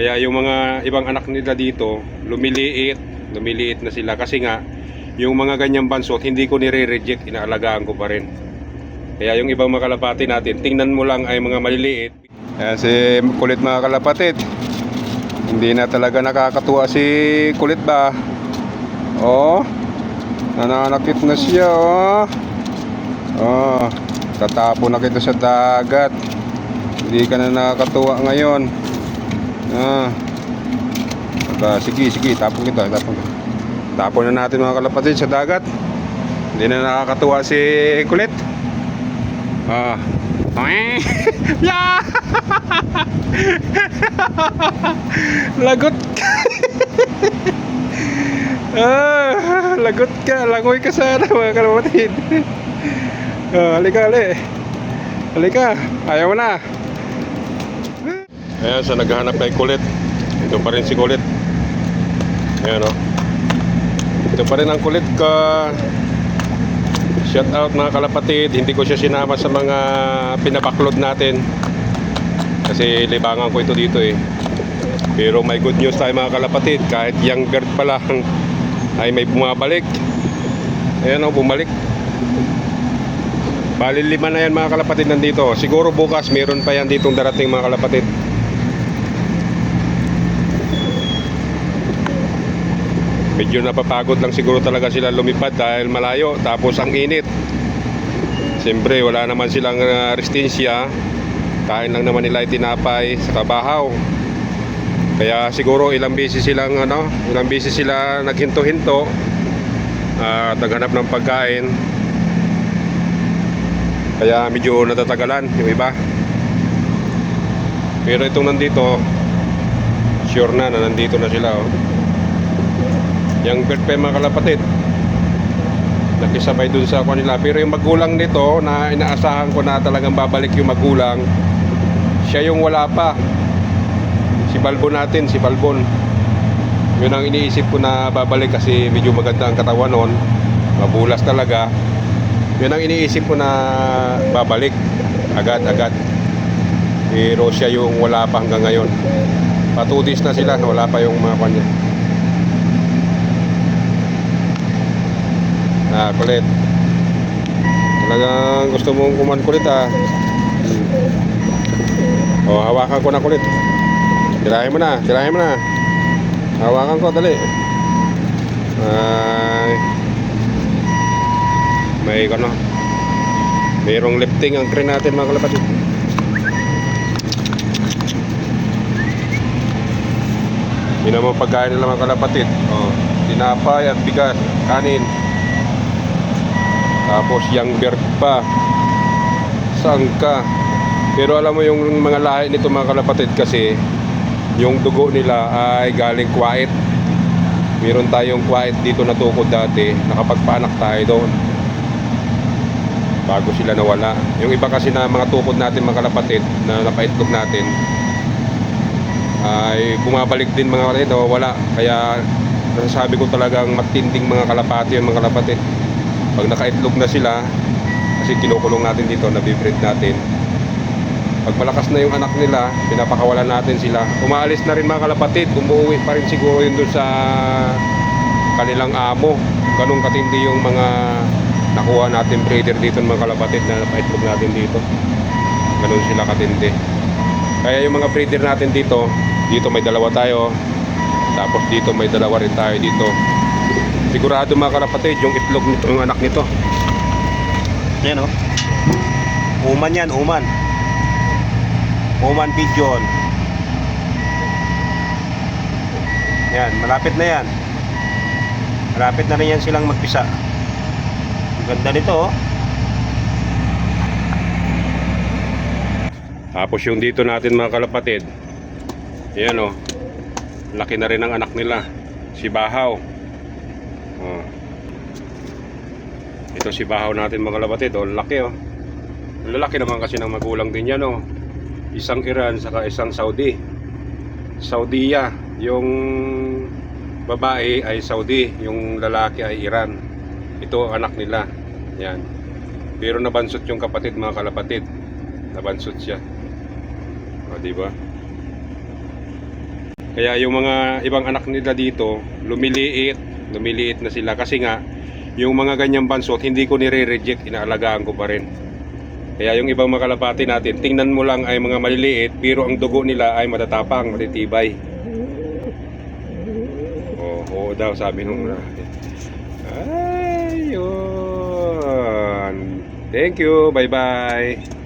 Kaya yung mga ibang anak nila dito, lumiliit, lumiliit na sila kasi nga yung mga ganyang bansot hindi ko nire-reject, inaalagaan ko pa rin. Kaya yung ibang mga kalapati natin, tingnan mo lang ay mga maliliit. Kaya si kulit mga kalapatid, hindi na talaga nakakatuwa si kulit ba? Oh, nananakit na siya oh. Oh, tatapo na kita sa dagat. Hindi ka na nakakatuwa ngayon. Ah. Aba, sige, sige, tapon kita, tapon kita. Tapon na natin mga kalapatid sa dagat. Hindi na nakakatuwa si kulit. Ah. yeah! Lagot ah, lagot ka. Langoy ka sana mga kalapatid. Ah, halika, hali. Halika. Ayaw mo na. Ayan, sa naghahanap kay Kulit. Ito pa rin si Kulit. Ayan, o. Ito pa rin ang Kulit ka. Shout out mga kalapatid. Hindi ko siya sinama sa mga pinabaklod natin. Kasi libangan ko ito dito eh. Pero may good news tayo mga kalapatid. Kahit young bird pa lang ay may bumabalik. Ayan o, bumalik. Bali lima na yan mga kalapatid nandito. Siguro bukas meron pa yan ditong darating mga kalapatid. Medyo napapagod lang siguro talaga sila lumipad dahil malayo. Tapos ang init. Siyempre wala naman silang uh, restensya. Kain lang naman nila itinapay sa kabahaw. Kaya siguro ilang beses silang ano, ilang beses sila naghinto-hinto at naghanap ng pagkain. Kaya medyo natatagalan yung iba. Pero itong nandito, sure na na nandito na sila. Oh. Yung bird pa yung mga kalapatid. Nakisabay dun sa kanila. Pero yung magulang nito na inaasahan ko na talagang babalik yung magulang, siya yung wala pa. Si Balbon natin, si Balbon. Yun ang iniisip ko na babalik kasi medyo maganda ang katawan noon. Mabulas talaga. Yun ang iniisip ko na babalik agad-agad. Pero siya yung wala pa hanggang ngayon. Patudis na sila, wala pa yung mga kanya. Ah, kulit. Talagang gusto mong kuman kulit ah. Oh, hawakan ko na kulit. Tirahin mo na, tirahin mo na. Hawakan ko, dali. Ay. May ano. Mayroong lifting ang crane natin mga kalapatid. Yun ang pagkain nila mga kalapatid. Oh, tinapay at bigas, kanin. Tapos yung bird pa. Sangka. Pero alam mo yung mga lahi nito mga kalapatid kasi yung dugo nila ay galing Kuwait. Meron tayong Kuwait dito na tukod dati. Nakapagpaanak tayo doon. Bago sila nawala. Yung iba kasi na mga tukod natin mga kalapatid na napaitlog natin ay bumabalik din mga kalapatid nawawala. Kaya nasasabi ko talagang matinding mga kalapati yung mga kalapatid. Pag nakaitlog na sila, kasi kinukulong natin dito, nabibreed natin. Pag malakas na yung anak nila, pinapakawalan natin sila. Umaalis na rin mga kalapatid, umuwi pa rin siguro yun doon sa kanilang amo. Ganun katindi yung mga nakuha natin breeder dito ng mga kalapatid na napaitlog natin dito. Ganun sila katindi. Kaya yung mga breeder natin dito, dito may dalawa tayo. Tapos dito may dalawa rin tayo dito. Sigurado mga kalapatid, yung itlog nito, yung anak nito. Yan o. Uman yan, uman. Uman pigeon. Yan, malapit na yan. Malapit na rin yan silang magpisa. Ang ganda nito oh. Tapos yung dito natin mga kalapatid, yan o, laki na rin ang anak nila, si Bahaw. Oh. Ito si Bahaw natin mga kalapatid, o laki o. Lalaki naman kasi ng magulang din yan o. Isang Iran saka isang Saudi. Saudiya, yung babae ay Saudi, yung lalaki ay Iran. Ito anak nila. Yan. Pero nabansot yung kapatid mga kalapatid. Nabansot siya. O, di ba? Kaya yung mga ibang anak nila dito, lumiliit, lumiliit na sila kasi nga yung mga ganyang bansot hindi ko nire-reject, inaalagaan ko pa rin. Kaya yung ibang makalapati natin, tingnan mo lang ay mga maliliit pero ang dugo nila ay matatapang, matitibay. Oo, oo daw sabi nung Ayun. Thank you. Bye-bye.